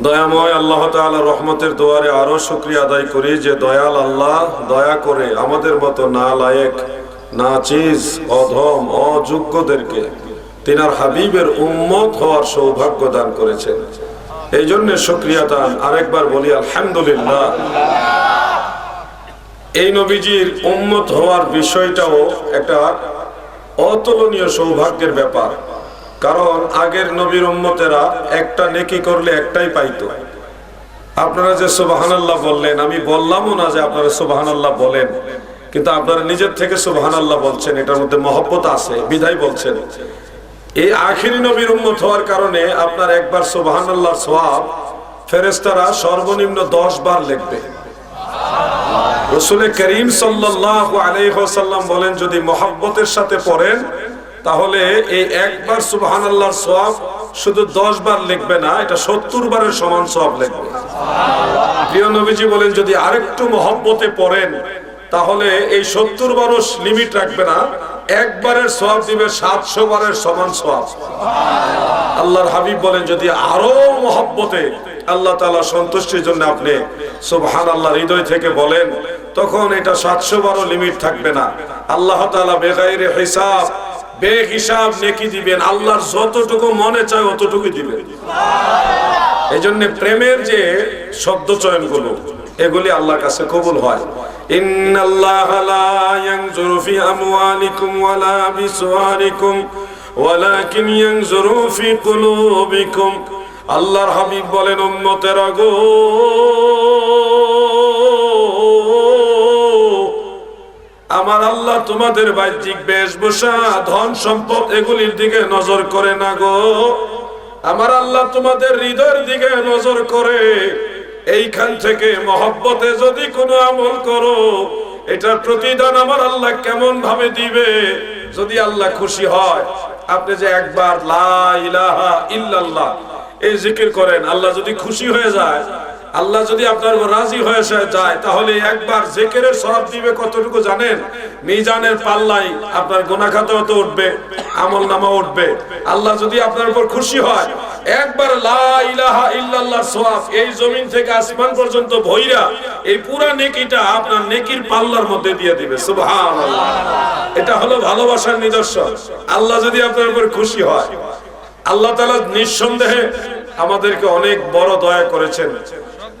দয়াময় আল্লাহ তাআলা রহমতের দোয়ারে আরও শুক্রিয়া আদায় করি যে দয়াল আল্লাহ দয়া করে আমাদের মতো না লায়েক না চিজ অধম, অযোগ্যদেরকে তিনার হাবিবের উম্মত হওয়ার সৌভাগ্য দান করেছেন। এই জন্য শুক্রিয়া দান। আরেকবার বলি, আলহামদুলিল্লাহ। এই নবীজির উম্মত হওয়ার বিষয়টাও একটা অতুলনীয় সৌভাগ্যের ব্যাপার। কারণ আগের নবীর উম্মতেরা একটা নেকি করলে একটাই পাইতো। আপনারা যে সুবাহানাল্লাহ বললেন, আমি বললামও না যে আপনারা সুবাহানাল্লাহ বলেন, কিন্তু আপনারা নিজের থেকে সুবাহানাল্লাহ বলছেন, এটার মধ্যে মহব্বত আছে বিধাই বলছেন। এই আখিরি নবীর উম্মত হওয়ার কারণে আপনার একবার সুবাহানাল্লাহ সোয়াব ফেরেস্তারা সর্বনিম্ন দশ বার লিখবে। রসুলের করিম সাল্লাল্লাহু আলাইহি ওয়াসাল্লাম বলেন, যদি মহব্বতের সাথে পড়েন তাহলে এই একবার সুবহানাল্লাহর সওয়াব শুধু 10 বার লিখবে না, এটা 70 বারের সমান সওয়াব লিখবে। প্রিয় নবীজি বলেন, যদি আরেকটু মহব্বতে পড়েন, তাহলে এই 70 বারও লিমিট রাখবে না, একবারের সওয়াব দিবে 700 বারের সমান সওয়াব। আল্লাহর হাবিব বলেন, যদি আরও মহব্বতে আল্লাহ তাআলা সন্তুষ্টির জন্য আপনি সুবহানাল্লাহ হৃদয় থেকে বলেন, তখন এটা 700 বারও লিমিট থাকবে না। আল্লাহ তাআলা বেগাইরে হিসাব বে হিসাব নেকি দিবেন, আল্লাহর যতটুকু মনে চায় অতটুকু দিবেন। এই জন্য প্রেমের যে শব্দ চয়নগুলো এগুলি আল্লাহর কাছে কবুল হয়। ওয়ালা আল্লাহর হাবিব বলেন, উম্মতেরা গো আমার আল্লাহ তোমাদের বাহ্যিক বেশভূষা, ধন সম্পদ এগুলির দিকে নজর করে না গো। আমার আল্লাহ তোমাদের হৃদয়ের দিকে নজর করে। এইখান থেকে মহব্বতে যদি কোনো আমল করো, এটার প্রতিদান আমার আল্লাহ কেমন ভাবে দিবে? যদি আল্লাহ খুশি হয়, আপনি যে একবার লা ইলাহা ইল্লাল্লাহ এই জিকির করেন, আল্লাহ যদি খুশি হয়ে যায় আল্লাহ যদি আপনার রাজি হয়ে যায়, তাহলে একবার জেকেরের সব দিবে কতটুকু জানেন? মিজানের পাল্লাই আপনার গোনাখাতা তো উঠবে আমল নামা উঠবে। আল্লাহ যদি আপনার উপর খুশি হয়, একবার লা ইলাহা এই জমিন থেকে আসমান পর্যন্ত ভইরা এই পুরা নেকিটা আপনার নেকির পাল্লার মধ্যে দিয়ে দিবে। এটা হলো ভালোবাসার নিদর্শন। আল্লাহ যদি আপনার উপর খুশি হয়, আল্লাহ তাআলা নিঃসন্দেহে আমাদেরকে অনেক বড় দয়া করেছেন।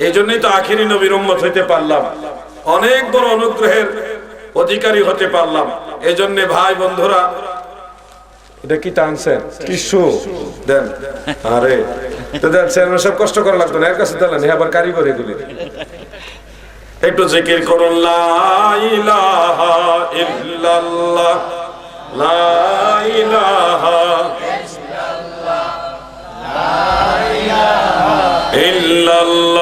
এই জন্যই তো আখিরি নবীর উম্মত হইতে পারলাম। অনেক বড় অনুগ্রহের অধিকারী হতে পারলাম। এই জন্য ভাই বন্ধুরা একটু জিকির করুন ইল্লাল্লাহ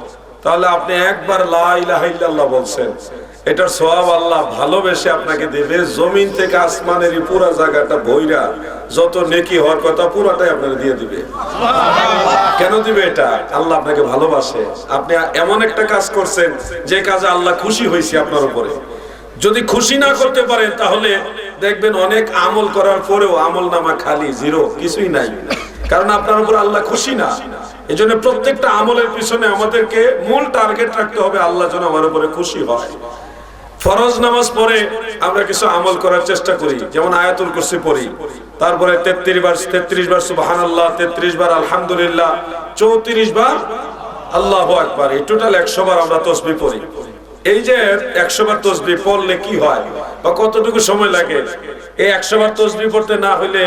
তাহলে আপনি একবার লা ইলাহা ইল্লাল্লাহ বলছেন। এটার সওয়াব আল্লাহ ভালোবেসে আপনাকে দেবে। জমিন থেকে আসমানের পুরো জায়গাটা বইরা যত নেকি হওয়ার কথা পুরাটাই আপনাকে দিয়ে দিবে। কেন দিবে এটা? আল্লাহ আপনাকে ভালোবাসে। আপনি এমন একটা কাজ করছেন, যে কাজে আল্লাহ খুশি হয়েছে আপনার উপরে। যদি খুশি না করতে পারেন তাহলে দেখবেন অনেক আমল করার পরেও আমল নামা খালি, জিরো, কিছুই নাই। কারণ আপনার উপর আল্লাহ খুশি না। এই জন্য প্রত্যেকটা আমলের পিছনে আমাদেরকে মূল টার্গেট রাখতে হবে, আল্লাহ যেন আমার উপরে খুশি হয়। ফরজ নামাজ পরে আমরা কিছু আমল করার চেষ্টা করি, যেমন আয়াতুল কুরসি পড়ি। তারপরে তেত্রিশ বার তেত্রিশ বার, সুবহানাল্লাহ, তেত্রিশ বার, আলহামদুলিল্লাহ, চৌত্রিশ বার, আল্লাহ একবার এই টোটাল একশো বার আমরা তসবি পড়ি। এই যে একশো বার তসবি পড়লে কি হয় বা কতটুকু সময় লাগে? এই একশো বার তসবি পড়তে না হইলে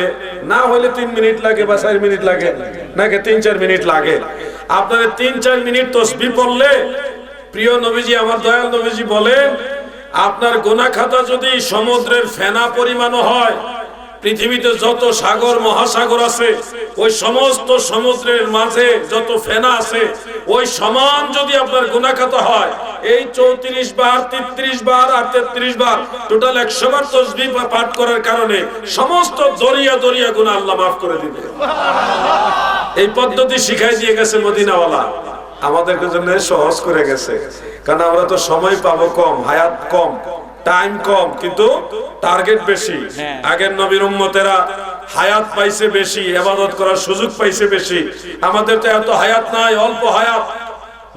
না হইলে তিন মিনিট লাগে বা চার মিনিট লাগে, নাকি তিন চার মিনিট লাগে? আপনাদের তিন চার মিনিট তসবি পড়লে, প্রিয় নবীজি, আমার দয়াল নবীজি বলেন, আপনার গোনা খাতা যদি সমুদ্রের ফেনা পরিমাণও হয় পৃথিবীতে যত সাগর, মহাসাগর আছে, ওই সমস্ত সমুদ্রের মাঝে যত ফেনা আছে, ওই সমান যদি আপনার গুণাখাত হয়, এই চৌত্রিশ বার, তেত্রিশ বার আর তেত্রিশ বার টোটাল একশো বার তসবি পাঠ করার কারণে সমস্ত দরিয়া দরিয়া গুণা আল্লাহ মাফ করে দিবে। এই পদ্ধতি শিখাই দিয়ে গেছে মদিনাওয়ালা। আমাদের জন্য সহজ করে গেছে। কারণ আমরা তো সময় পাবো কম, হায়াত কম। টাইম কম কিন্তু টার্গেট বেশি। আগের নবীর উম্মতেরা হায়াত পাইছে বেশি এবাদত করার সুযোগ পাইছে বেশি। আমাদের তো এত হায়াত নাই অল্প হায়াত।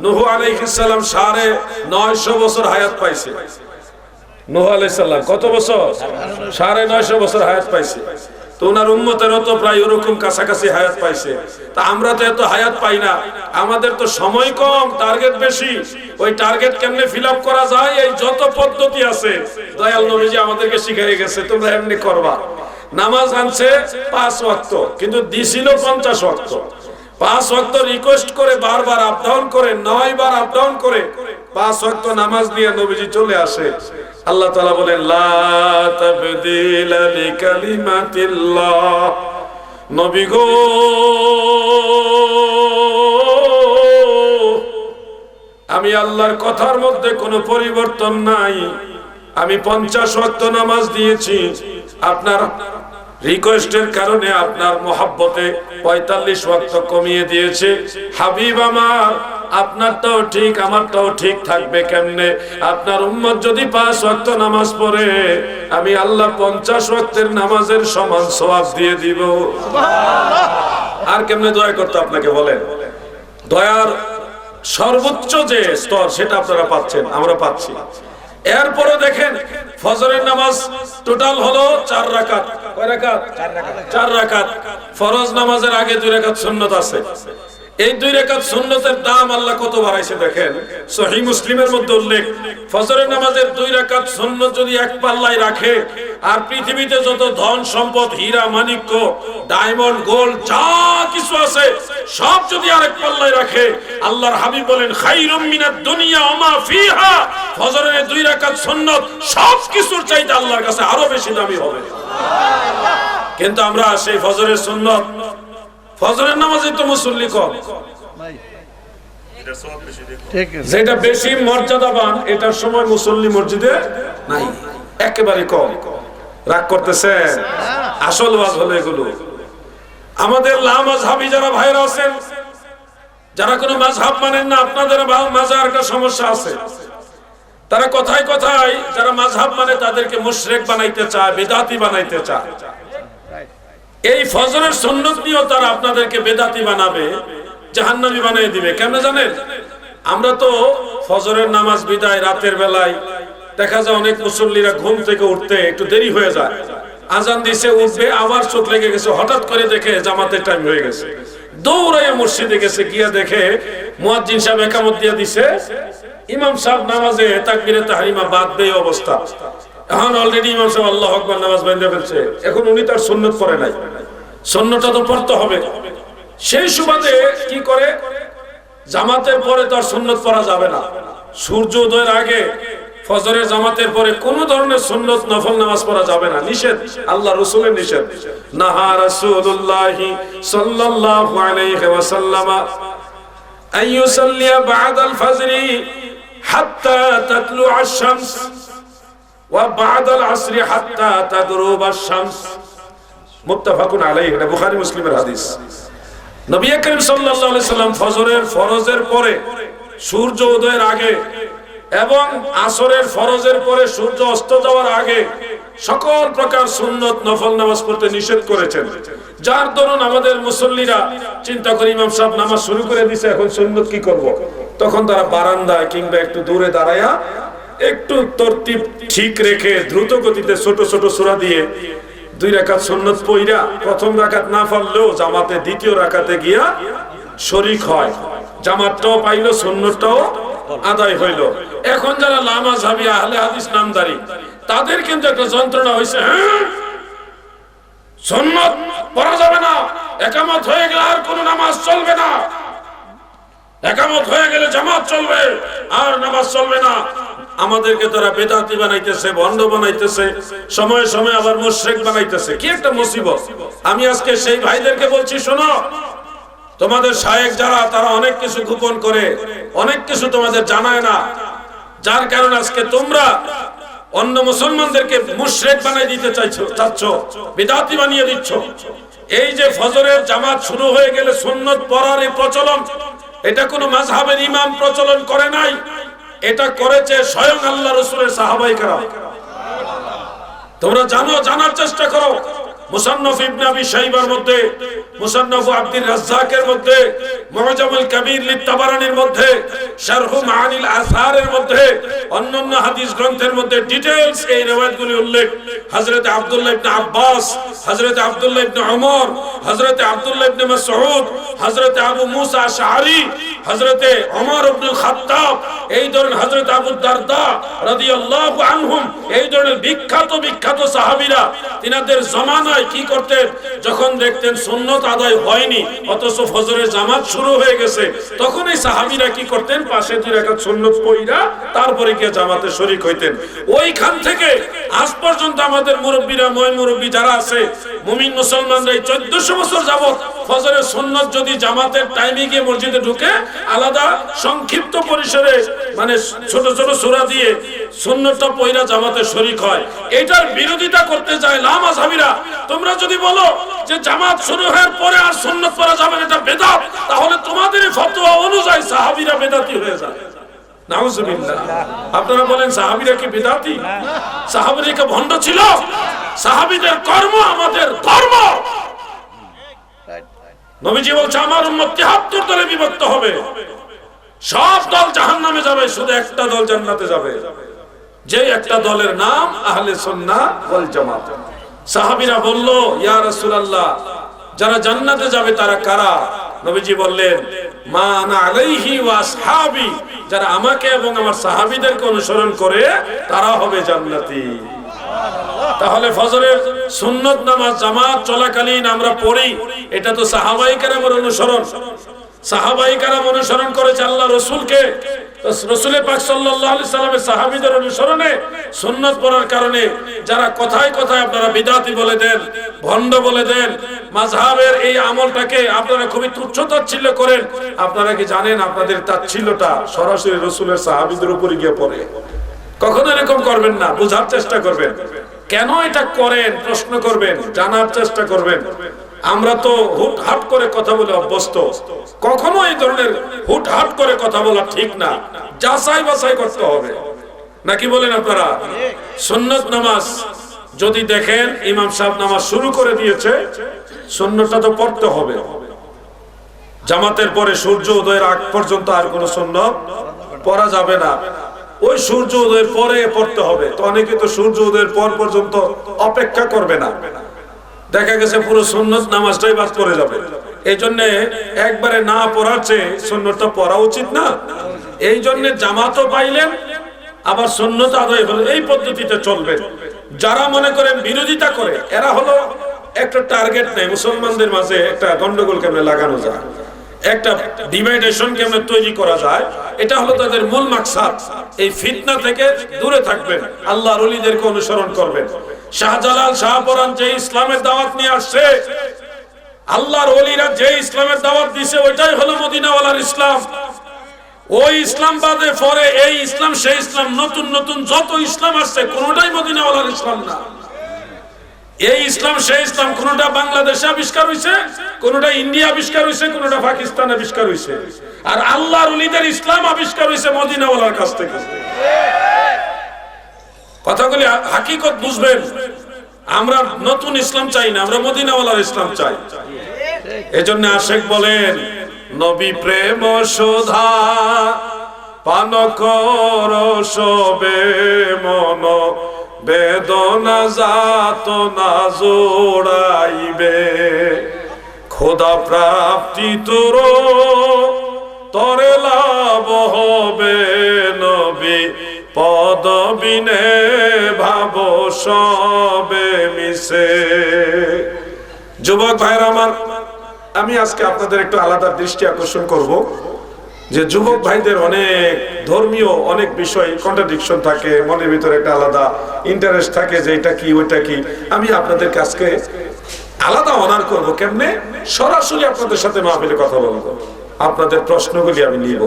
নুহু আলাইহিস সালাম সাড়ে নয়শো বছর হায়াত পাইছে। নুহু আলাইহিস সালাম কত বছর? সাড়ে নয়শো বছর হায়াত পাইছে। তো তো প্রায় ওরকম কাছাকাছি হায়াত পাইছে। তা আমরা তো এত হায়াত পাই না। আমাদের তো সময় কম টার্গেট বেশি। ওই টার্গেট কেমনে ফিল করা যায়? এই যত পদ্ধতি আছে। দয়াল নবীজি আমাদেরকে শিখিয়ে গেছে, তোমরা এমনি করবা। নামাজ আনছে পাঁচ কিন্তু দিছিল পঞ্চাশ পাঁচ রিকোয়েস্ট করে বারবার আপ ডাউন করে নয় বার আপ ডাউন করে, পাঁচ ওয়াক্ত নামাজ নিয়ে নবীজি চলে আসে। আল্লাহ তালা বলেন নবী গো, আমি আল্লাহর কথার মধ্যে কোনো পরিবর্তন নাই। আমি পঞ্চাশ ওয়াক্ত নামাজ দিয়েছি। আপনার রিকোয়েস্টের কারণে আপনার মোহাব্বতে পঁয়তাল্লিশ ওয়াক্ত কমিয়ে দিয়েছে। হাবিব আমার আপনারটাও ঠিক আমারটাও ঠিক থাকবে কেমনে? আপনার উম্মত যদি পাঁচ ওয়াক্ত নামাজ পড়ে আমি আল্লাহ পঞ্চাশ ওয়াক্তের নামাজের সমান সওয়াব দিয়ে দিব। আর কেমনে দয়া করতে আপনাকে বলেন? দয়ার সর্বোচ্চ যে স্তর সেটা আপনারা পাচ্ছেন আমরা পাচ্ছি। এরপরে দেখেন ফজরের নামাজ টোটাল হলো চার রাকাত। কয় রাকাত। চার রাকাত। ফরজ নামাজের আগে দুই রাকাত সুন্নত আছে। এই দুই রেখাত সুন্নতের দাম আল্লাহ কত বাড়াইছে দেখেন? সহি মুসলিমের মধ্যে উল্লেখ, ফজরের নামাজের দুই রেখাত সুন্নত যদি এক পাল্লায় রাখে, আর পৃথিবীতে যত ধন সম্পদ, হীরা মানিক্য ডায়মন্ড, গোল্ড, যা কিছু আছে, সব যদি আরেক পাল্লায় রাখে, আল্লাহর হাবিব বলেন, খাইরুম মিনাদ দুনিয়া ওমা ফিহা ফজরের দুই রেখাত সুন্নত সব কিছুর চাইতে আল্লাহর কাছে আরও বেশি দামি হবে। কিন্তু আমরা সেই ফজরের সুন্নত ফজরের নামাজে তো মুসল্লি কম। যেটা বেশি মর্যাদাবান এটার সময় মুসল্লি মসজিদে নাই। একেবারে কম। রাগ করতেছে আসল ওয়াজ হলো এগুলো। আমাদের লামাজহাবি যারা ভাইরা আছেন যারা কোনো মাঝহাব মানেন না আপনাদের মা- মাঝে একটা সমস্যা আছে। তারা কথায় কথায় যারা মাঝহাব মানে তাদেরকে মুশরেক বানাইতে চায় বেদাতি বানাইতে চায়। এই ফজরের সুন্নত নিয়েও তারা আপনাদেরকে বেদাতি বানাবে, জাহান্নামী বানিয়ে দিবে। কেন জানেন? আমরা তো ফজরের নামাজ বিদায় রাতের বেলায়, দেখা যায় অনেক মুসল্লিরা ঘুম থেকে উঠতে একটু দেরি হয়ে যায়। আজান দিছে, উঠবে, আবার চোখ লেগে গেছে, হঠাৎ করে দেখে জামাতের টাইম হয়ে গেছে। দৌড়াইয়া মসজিদে গেছে, গিয়া দেখে মুয়াজ্জিন সাহেব একামত দিয়া দিছে। ইমাম সাহেব নামাজে তাকবীরে তাহরিমা বাদ দেয় অবস্থা। এখন অলরেডি ইমাম সাহেব আল্লাহ আকবার নামাজ বাইন্দা ফেলছে। এখন উনি তার সুন্নত পড়ে নাই। সুন্নতটা তো পড়তে হবে। সেই সুবাদে কি করে? জামাতের পরে তার সুন্নত পড়া যাবে না। সূর্য উদয়ের আগে ফজরের জামাতের পরে কোন ধরনের সুন্নত নফল নামাজ পড়া যাবে না। নিষেধ। আল্লাহ রসুলের নিষেধ। নাহা রাসূলুল্লাহি সাল্লাল্লাহু আলাইহি ওয়াসাল্লাম আন ইউসাল্লিয়া বা'দাল ফজরি হাত্তা তাতলুআ বা'দাল আসরি হাত্তা তাগরুবা আশ-শামস। মুত্তাফাকুন আলাইহি, এটা বুখারী মুসলিমের হাদিস। নবী করিম সাল্লাল্লাহু আলাইহি সাল্লাম ফজরের ফরজের পরে, সূর্য উদয়ের আগে এবং আসরের ফরজের পরে সূর্য অস্ত যাওয়ার আগে সকল প্রকার সুন্নত নফল নামাজ পড়তে নিষেধ করেছেন। যার দরুন আমাদের মুসল্লিরা চিন্তা করে ইমাম সাহেব নামাজ শুরু করে দিছে, এখন সুন্নত কি করব। তখন তারা বারান্দায় কিংবা একটু দূরে দাঁড়ায়া একটু তরতিব ঠিক রেখে দ্রুত গতিতে ছোট ছোট সূরা দিয়ে দুই রাকাত সুন্নত পইরা প্রথম রাকাত না পারলেও জামাতে দ্বিতীয় রাকাতে গিয়া শরিক হয়। জামাতটাও পাইলো, সুন্নতটাও আদায় হইল। এখন যারা লামা ঝাবি আহলে হাদিস নামদারি, তাদের কিন্তু একটা যন্ত্রণা হয়েছে হ্যাঁ? সুন্নত পড়া যাবে না। একামত হয়ে গেলে আর কোন নামাজ চলবে না। একামত হয়ে গেলে জামাত চলবে, আর নামাজ চলবে না। আমাদেরকে তারা বেদাতি বানাইতেছে বন্ধ বানাইতেছে, সময়ে সময়ে আবার মুশরিক বানাইতেছে। কি একটা মুসিবত? আমি আজকে সেই ভাইদেরকে বলছি, শোনো, তোমাদের শায়েক যারা, তারা অনেক কিছু গোপন করে, অনেক কিছু তোমাদের জানায় না। যার কারণে আজকে তোমরা অন্য মুসলমানদেরকে মুশরিক বানাই দিতে চাইছো, চাচ্ছ, বিদাতি বানিয়ে দিচ্ছ। এই যে ফজরের জামাত শুরু হয়ে গেলে সুন্নত পড়ার এই প্রচলন, এটা কোনো মাযহাবের ইমাম প্রচলন করে নাই? এটা করেছে স্বয়ং আল্লাহ রসুলের সাহাবাই তোমরা জানো জানার চেষ্টা করো। মুসান্নফ ইবনে আবি শাইবার মধ্যে, মুসান্নফ রাজ্জাকের মধ্যে মুআজামুল মধ্যে, শারহ আসারের মধ্যে, অন্যান্য হাদিস গ্রন্থের মধ্যে ডিটেইলস এই রিওয়ায়াতগুলি উল্লেখ। হযরত আব্দুল্লাহ ইবনে আব্বাস, হযরত আব্দুল্লাহ ইবনে ওমর হযরত আব্দুল্লাহ ইবনে মাসউদ, হযরত আবু মুসা আশআরি ওমর ইবনে খাত্তাব, এই ধরনের হযরত আবু দারদা রাদিয়াল্লাহু আনহুম, এই ধরনের বিখ্যাত বিখ্যাত সাহাবীরা, তিনাদের জমানায় কি করতেন? যখন দেখতেন সুন্নত আদায় হয়নি, অথচ ফজরের জামাত শুরু হয়ে গেছে তখন এই সাহাবিরা কি করতেন? পাশে দুই রাকাত সুন্নত পইরা তারপরে গিয়ে জামাতে শরিক হইতেন। ওইখান থেকে আজ পর্যন্ত আমাদের মুরব্বীরা ময় মুরব্বী যারা আছে, মুমিন মুসলমানরা এই চোদ্দশো বছর যাবত ফজরের সুন্নত যদি জামাতের টাইমে গিয়ে মসজিদে ঢুকে, আলাদা সংক্ষিপ্ত পরিসরে মানে ছোট ছোট সূরা দিয়ে সুন্নতটা পয়রা জামাতে শরীক হয়। এটার বিরোধিতা করতে যায় লামাজহাবিরা তোমরা যদি বলো যে জামাত শুরু হওয়ার পরে আর সুন্নত পড়া যাবে এটা বেদাত, তাহলে তোমাদের ফতোয়া অনুযায়ী সাহাবীরা বেদাতি হয়ে যায়। আপনারা বলেন, সাহাবীরা কি বেদাতি? সাহাবীরা ভণ্ড ছিল? সাহাবীদের কর্ম আমাদের ধর্ম। নবীজি বলছে, আমার উম্মত 73 দলে বিভক্ত হবে। সব দল জাহান্নামে যাবে, শুধু একটা দল জান্নাতে যাবে। যে একটা দলের নাম আহলে সুন্নাহ ওয়াল জামাত। সাহাবীরা বলল, ইয়া রাসূলুল্লাহ, যারা জান্নাতে যাবে তারা কারা? নবীজি বললেন, মা আনা আলাইহি ওয়া আসহাবি, যারা আমাকে এবং আমার সাহাবীদেরকে অনুসরণ করে তারা হবে জান্নাতি। তাহলে ফজরের সুন্নত নামাজ জামাত চলাকালীন আমরা পড়ি। এটা তো সাহাবাই অনুসরণ। সাহাবাই কেরাম অনুসরণ করেছে আল্লাহ রসুলকে। রসুলের পাক সাল্লামের সাহাবীদের অনুসরণে সুন্নত পড়ার কারণে যারা কথায় কথায় আপনারা বিদাতি বলে দেন, ভণ্ড বলে দেন, মাযহাবের এই আমলটাকে আপনারা খুবই তুচ্ছ তাচ্ছিল্য করেন। আপনারা কি জানেন আপনাদের তাচ্ছিল্যটা সরাসরি রসুলের সাহাবিদের উপরে গিয়ে পড়ে? কখনো এরকম করবেন না, বোঝার চেষ্টা করবেন। কেন এটা করেন? প্রশ্ন করবেন, জানার চেষ্টা করবেন। আমরা তো হুট হাট করে কথা বলে অভ্যস্ত। কখনো এই ধরনের হুট হাট করে কথা বলা ঠিক না। যাচাই বাছাই করতে হবে। নাকি বলেন আপনারা? সুন্নত নামাজ যদি দেখেন, ইমাম সাহেব নামাজ শুরু করে দিয়েছে, সুন্নতটা তো পড়তে হবে। জামাতের পরে সূর্য উদয়ের আগ পর্যন্ত আর কোন সুন্নত পড়া যাবে না। ওই সূর্য উদয়ের পরে পড়তে হবে। তো অনেকে তো সূর্য উদয়ের পর পর্যন্ত অপেক্ষা করবে না। দেখা গেছে পুরো সুন্নত নামাজটাই বাদ পড়ে যাবে। এই জন্য একবারে না পড়ার চেয়ে সুন্নতটা পড়া উচিত না। এই জন্য জামাতও পাইলেন, আবার সুন্নত আদায় হলো এই পদ্ধতিতে চলবে। যারা মনে করেন বিরোধিতা করে, এরা হলো একটা টার্গেট নেই। মুসলমানদের মাঝে একটা গন্ডগোল কেমনে লাগানো যায়? একটা ডিভাইডেশন কেমনে তৈরি করা যায়, এটা হলো তাদের মূল মাকসাদ। এই ফিতনা থেকে দূরে থাকবেন, আল্লাহর ওলিদেরকে অনুসরণ করবেন। শাহজালাল শাহপরান যে ইসলামের দাওয়াত নিয়ে আসছে, আল্লাহর ওলিরা যে ইসলামের দাওয়াত দিছে, ওইটাই হলো মদিনাওয়ালার ইসলাম। ওই ইসলাম বাদে পরে এই ইসলাম, সেই ইসলাম, নতুন নতুন যত ইসলাম আসছে, কোনটাই মদিনাওয়ালার ইসলাম না। এই ইসলাম, সেই ইসলাম, কোনটা বাংলাদেশে আবিষ্কার হয়েছে কোনটা ইন্ডিয়া আবিষ্কার হয়েছে কোনটা পাকিস্তান আবিষ্কার হয়েছে আর আল্লাহর উলিদের ইসলাম আবিষ্কার হয়েছে মদিনাওয়ালার কাছ থেকে। কথাগুলি হাকিকত বুঝবেন। আমরা নতুন ইসলাম চাই না, আমরা মদিনাওয়ালার ইসলাম চাই। এজন্য আশেখ বলেন, নবী প্রেম সোধা, পান কর সবে মন বেদনা যাত না জোড়াইবে। খোদা প্রাপ্তি তোর, তরে লাভ হবে নবী। পদবিনে ভাব সবে মিশে। যুবক ভাইরা আমার, আমি আজকে আপনাদের একটু আলাদা দৃষ্টি আকর্ষণ করব। যে যুবক ভাইদের অনেক ধর্মীয় অনেক বিষয় কন্ট্রাডিকশন থাকে, মনের ভিতরে একটা আলাদা ইন্টারেস্ট থাকে যে এটা কি, ওইটা কি। আমি আপনাদের কাছকে আলাদা অনার করব কেমনে? সরাসরি আপনাদের সাথে মাহফিলে কথা বলব। আপনাদের প্রশ্নগুলি আমি নিব।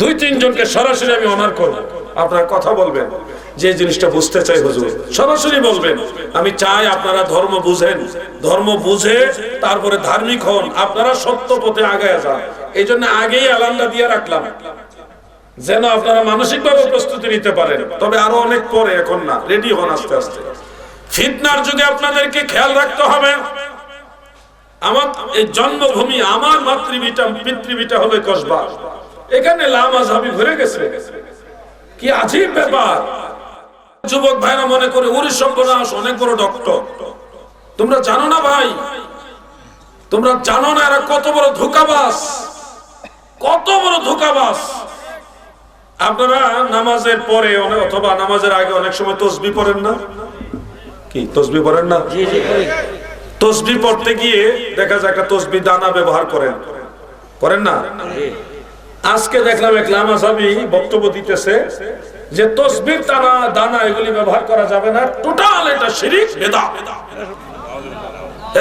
দুই তিনজনকে সরাসরি আমি অনার করব। আপনারা কথা বলবেন। যে জিনিসটা বুঝতে চাই হুজুর, সরাসরি বলবেন, আমি চাই আপনারা ধর্ম বুঝেন। ধর্ম বুঝে তারপরে ধার্মিক হন, আপনারা সত্য পথে আগায় যান। এই জন্য আগেই আলানটা দিয়ে রাখলাম। যেন আপনারা মানসিকভাবে প্রস্তুতি নিতে পারেন। তবে আরও অনেক পরে, এখন না রেডি হন আস্তে আস্তে। ফিতনার যুগে আপনাদেরকে খেয়াল রাখতে হবে। আমার এই জন্মভূমি, আমার মাতৃভিটা পিতৃভিটা হলো কসবা। এখানে লামাজহাবি ঘুরে গেছে। কি আজীব ব্যাপার। যুবক ভাইরা মনে করে উরি সর্বনাশ অনেক বড় ডক্টর তোমরা জানো না ভাই? তোমরা জানো না এরা কত বড় ধোকাবাস কত বড় ধোকাবাস আপনারা নামাজের পরে অথবা নামাজের আগে অনেক সময় তসবি পড়েন না? কি তসবি পড়েন না? তসবি পড়তে গিয়ে দেখা যায় একটা তসবি দানা ব্যবহার করেন। করেন না? আজকে দেখলাম এক লামাসাবি বক্তব্য দিতেছে যে তসবির দানা দানা এগুলি ব্যবহার করা যাবে না। টোটাল এটা শিরিক বেদা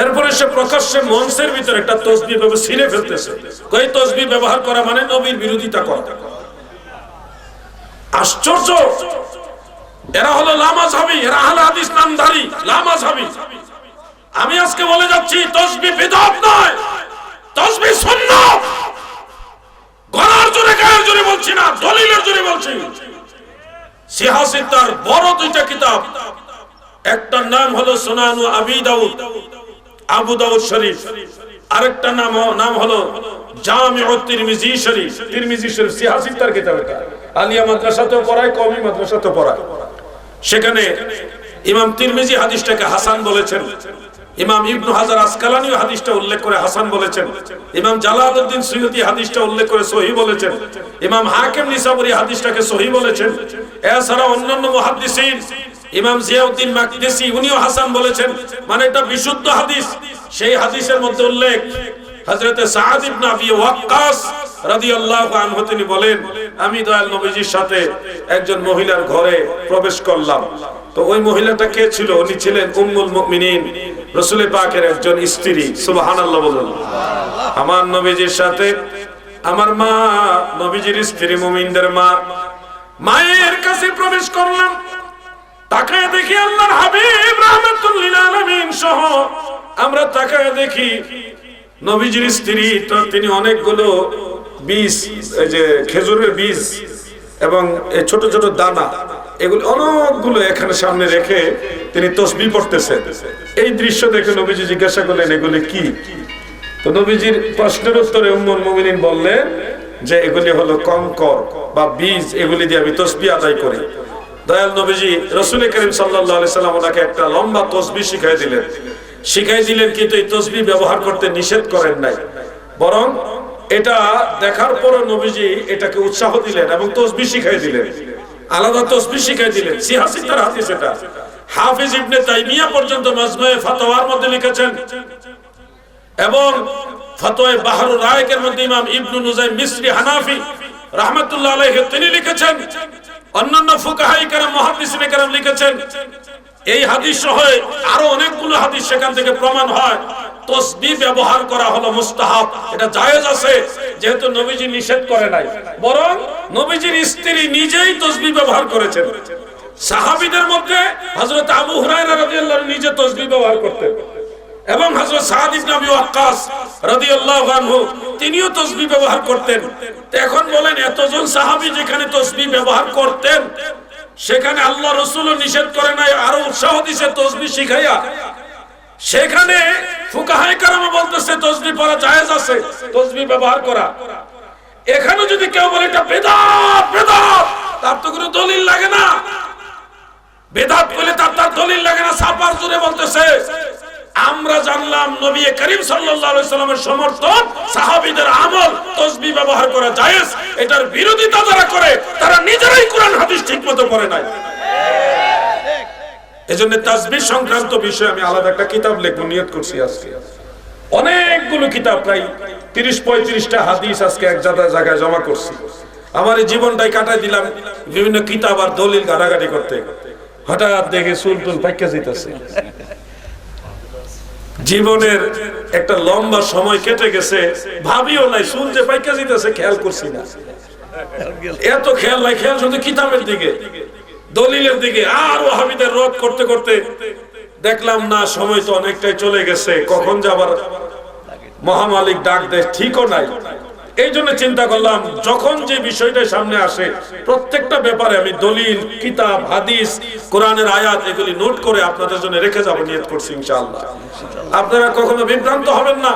এরপরে সে প্রকাশ্যে মঞ্চের ভিতরে একটা তসবি ছিঁড়ে ফেলতেছে। কই তসবি ব্যবহার করা মানে? নবীর বিরোধিতা করা। আশ্চর্য! এরা হলো লামাজহাবি এরা আহলে হাদিস নামধারী লামাজহাবি আমি আজকে বলে যাচ্ছি তসবি বিদআত নয় তসবি সুন্নাত। গলার জোরে, গায়ের জোরে বলছি না, দলিলের জোরে বলছি। সিহাসির তার বড় দুইটা কিতাব। একটার নাম হলো সোনানু আবি দাউদ, আবু দাউদ শরীফ। আরেকটা নাম নাম হলো জামিউ তিরমিজি শরীফ। তিরমিজি শরীফ সিহাসির তার কিতাব এটা। আলিয়া মাদ্রাসাতেও পড়ায় কমি মাদ্রাসাতেও পড়ায়। সেখানে ইমাম তিরমিজি হাদিসটাকে হাসান বলেছেন। ইমাম ইবনু হাজার আসকালানিও হাদিসটা উল্লেখ করে হাসান বলেছেন। ইমাম জালালউদ্দিন সুয়ুতি হাদিসটা উল্লেখ করে সহি বলেছেন। ইমাম হাকিম নিসাবুরি হাদিসটাকে সহি বলেছেন। এছাড়া অন্যান্য মুহাদ্দিসিন, ইমাম জিয়াউদ্দিন মাকদিসি, উনিও হাসান বলেছেন। মানে এটা বিশুদ্ধ হাদিস। সেই হাদিসের মধ্যে উল্লেখ হযরতে সাআদ ইবনে আবি ওয়াক্কাস রাদিয়াল্লাহু আনহু তিনি বলেন, আমি দয়াল নবীজির সাথে একজন মহিলার ঘরে প্রবেশ করলাম। তো ওই মহিলাটা কে ছিল? উনি ছিলেন উম্মুল মুমিনিন, রাসূলের পাকের একজন স্ত্রী। সুবহানাল্লাহ বলুন। আমার নবীজির সাথে আমার মা, নবীজির স্ত্রী, মুমিনদের মা, মায়ের কাছে প্রবেশ করলাম। তাকায় দেখি আল্লাহর হাবিব রাহমাতুল্লিল আলামিন সহ আমরা তাকায় দেখি নবীজির স্ত্রী, তো তিনি অনেকগুলো বীজ, এই যে খেজুরের বীজ এবং ছোট ছোট দানা এগুলো অনেকগুলো এখানে সামনে রেখে তিনি তসবি পড়তেছেন। এই দৃশ্য দেখে নবীজি জিজ্ঞাসা করলেন, এগুলি কি? তো নবীজির প্রশ্নের উত্তরে উম্মুল মুমিনিন বললেন যে, এগুলি হলো কঙ্কর বা বীজ, এগুলি দিয়ে আমি তসবি আদায় করি। দয়াল নবীজি রসুল করিম আলাইহি সাল্লাম ওনাকে একটা লম্বা তসবি শিখাই দিলেন। শিখাই দিলেন কিন্তু এই তসবি ব্যবহার করতে নিষেধ করেন নাই। বরং এটা দেখার পর নবীজি এটাকে উৎসাহ দিলেন এবং তসবি শিখাই দিলেন। আলাদা তসবি শিখাই দিলেন। সিহাসি তার হাদিস এটা হাফিজ ইবনে তাইমিয়া পর্যন্ত মাজমুয়ে ফাতাওয়ার মধ্যে লিখেছেন, এবং ফতোয় বাহরুল রায়কের মধ্যে ইমাম ইবনু নুজাইম মিসরি হানাফি রাহমাতুল্লাহ আলাইহি তিনি লিখেছেন, অন্যান্য ফুকাহাই কেরাম, মুহাদ্দিসিনে কেরাম লিখেছেন, এই হাদিস সহ আরও অনেকগুলো হাদিস সেখান থেকে প্রমাণ হয়। তসবি ব্যবহার করা হলো মুস্তাহাব। এটা জায়েজ আছে, যেহেতু নবীজি নিষেধ করে নাই। বরং নবীজির স্ত্রী নিজেই তসবি ব্যবহার করেছেন। সাহাবীদের মধ্যে হযরত আবু হুরায়রা রাদিয়াল্লাহু নিজে তসবি ব্যবহার করতেন। এবং হযরত সাদ ইবনে আবি ওয়াক্কাস রাদিয়াল্লাহু আনহু তিনিও তাসবিহ ব্যবহার করতেন। এখন বলেন, এতজন সাহাবী যেখানে তাসবিহ ব্যবহার করতেন, সেখানে আল্লাহ রাসূলও নিষেধ করে নাই, আরও উৎসাহ দিয়েছে তাসবিহ শিখাইয়া। সেখানে বলতেছে তাসবিহ পড়া জায়েজ আছে তাসবিহ ব্যবহার করা। এখানে যদি কেউ বলে এটা বেদাত বেদাত, তার তো কোনো দলিল লাগে না। বেদাত বলে তার তার দলিল লাগে না সাপার জুড়ে বলতেছে। আমরা জানলাম নবী করিম সাল্লাল্লাহু আলাইহি সাল্লামের সমর্থন, সাহাবীদের আমল তসবিহ ব্যবহার করা জায়েজ। এটার বিরোধিতা যারা করে, তারা নিজেরাই কোরআন হাদিস ঠিকমতো করে নাই। এজন্য তাসবিহ সংক্রান্ত বিষয়ে আমি আলাদা একটা কিতাব লিখব, নিয়ত করছি আজকে। অনেকগুলো কিতাব, প্রায় তিরিশ, পঁয়ত্রিশটা হাদিস আজকে এক জায়গায় জমা করছি। আমার এই জীবনটাই কাটাই দিলাম বিভিন্ন কিতাব আর দলিল ঘাটাঘাটি করতে। হঠাৎ দেখে চুল টুল পাইকা যেতেছে জীবনের একটা লম্বা সময় কেটে গেছে, ভাবিও নাই চুল যে পাইকা যেতেছে খেয়াল করছি না। এত খেয়াল নাই, খেয়াল শুধু কিতাবের দিকে। দলিলের দিকে আর ওহাবিদের রোধ করতে করতে দেখলাম, না, সময় তো অনেকটাই চলে গেছে, কখন যাবার মহামালিক ডাক দেয়, ঠিকও নাই। এই জন্য চিন্তা করলাম, যখন যে বিষয়টা সামনে আসে, প্রত্যেকটা ব্যাপারে আমি দলিল, কিতাব, হাদিস, কোরআনের আয়াত এগুলি নোট করে আপনাদের জন্য রেখে যাব, নিয়ত করছি, ইনশাআল্লাহ। আপনারা কখনো বিভ্রান্ত হবেন না।